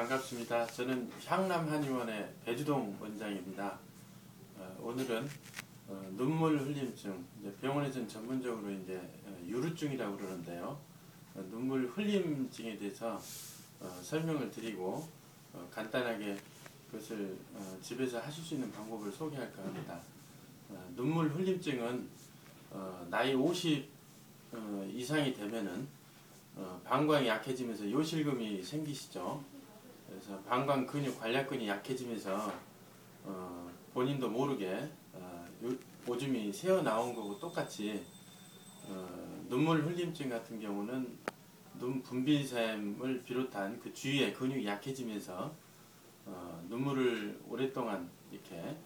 반갑습니다. 저는 향남한의원의 배주동 원장입니다. 어, 오늘은 어, 눈물 흘림증, 병원에서는 전문적으로 이제 어, 유루증이라고 그러는데요. 어, 눈물 흘림증에 대해서 어, 설명을 드리고 어, 간단하게 그것을 어, 집에서 하실 수 있는 방법을 소개할까 합니다. 어, 눈물 흘림증은 어, 나이 50 어, 이상이 되면은 어, 방광이 약해지면서 요실금이 생기시죠. 그래서 방광 근육 관략근이 약해지면서 어, 본인도 모르게 어, 요- 오줌이 새어 나온 거고 똑같이 어, 눈물 흘림증 같은 경우는 눈 분비샘을 비롯한 그 주위의 근육이 약해지면서 어, 눈물을 오랫동안 이렇게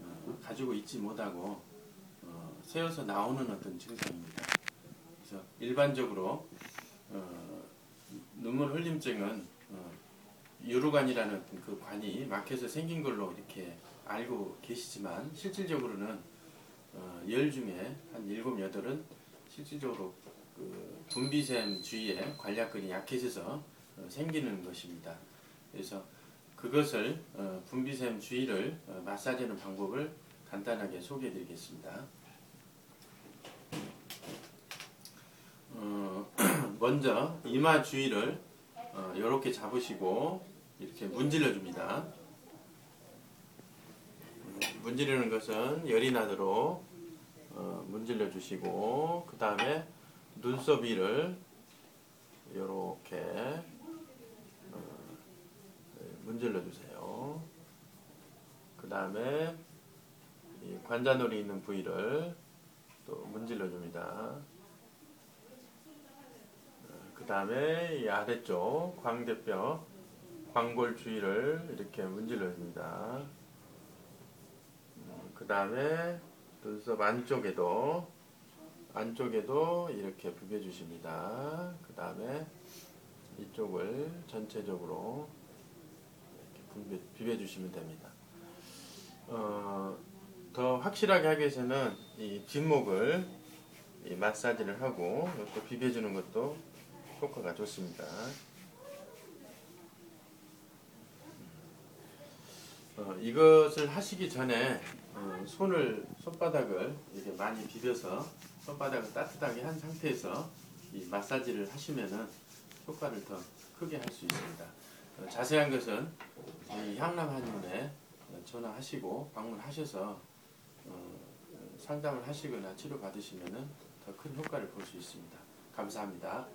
어, 가지고 있지 못하고 어, 새어서 나오는 어떤 증상입니다. 그래서 일반적으로 어, 눈물 흘림증은 어, 유루관이라는 그 관이 막혀서 생긴 걸로 이렇게 알고 계시지만 실질적으로는 어, 열 중에 한 일곱 여덟은 실질적으로 그 분비샘 주위에 관략근이 약해져서 어, 생기는 것입니다. 그래서 그것을 어, 분비샘 주위를 어, 마사지하는 방법을 간단하게 소개해드리겠습니다. 어, 먼저 이마 주위를 어, 이렇게 잡으시고 이렇게 문질러 줍니다. 문지르는 것은 열이 나도록 어, 문질러 주시고 그 다음에 눈썹 위를 이렇게 어, 문질러 주세요. 그 다음에 관자놀이 있는 부위를 또 문질러 줍니다. 그 다음에 이 아래쪽 광대뼈, 광골 주위를 이렇게 문질러 줍니다. 그 다음에 눈썹 안쪽에도 안쪽에도 이렇게 비벼주십니다. 그 다음에 이쪽을 전체적으로 이렇게 비벼, 비벼주시면 됩니다. 어, 더 확실하게 하기 위해서는 이 뒷목을 이 마사지를 하고 또 비벼주는 것도 효과가 좋습니다. 어, 이것을 하시기 전에 어, 손을 손바닥을 이렇게 많이 비벼서 손바닥을 따뜻하게 한 상태에서 이 마사지를 하시면은 효과를 더 크게 할 수 있습니다. 어, 자세한 것은 이 향남 한의원에 전화하시고 방문하셔서 어, 상담을 하시거나 치료 받으시면은 더 큰 효과를 볼 수 있습니다. 감사합니다.